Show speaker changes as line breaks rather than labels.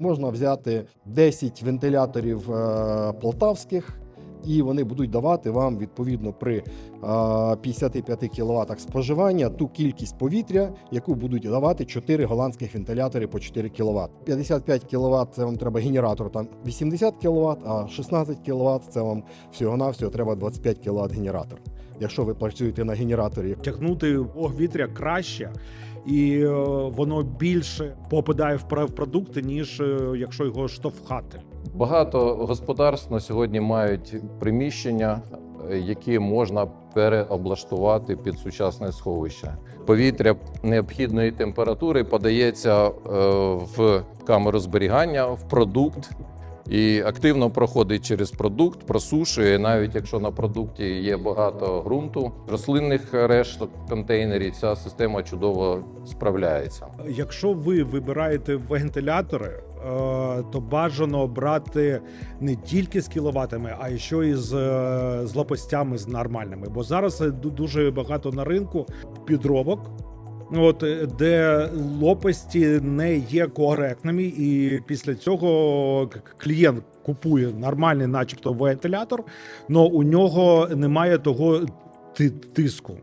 Можна взяти 10 вентиляторів е, полтавських, і вони будуть давати вам відповідно при е, 55 кВт споживання ту кількість повітря, яку будуть давати 4 голландських вентилятори по 4 кВт. 55 кВт це вам треба генератор там 80 кВт, а 16 кВт це вам всього-навсього треба 25 кВт генератор. Якщо ви працюєте на генераторі
Тягнути повітря краще, і е, воно більше попадає в продукти, ніж е, якщо його штовхати.
Багато господарств на сьогодні мають приміщення, е, які можна переоблаштувати під сучасне сховище. Повітря необхідної температури подається в камеру зберігання, в продукт. І активно проходить через продукт, просушує, навіть якщо на продукті є багато ґрунту, рослинних решток контейнерів, ця система чудово справляється.
Якщо ви вибираєте вентилятори, е, то бажано брати не тільки з кіловатами, а й ще і з, е, з лопастями з нормальними. Бо зараз е, дуже багато на ринку підробок. От е, де лопасті не є коректними, і після цього клієнт купує нормальний, начебто, вентилятор, але у нього немає того тиску.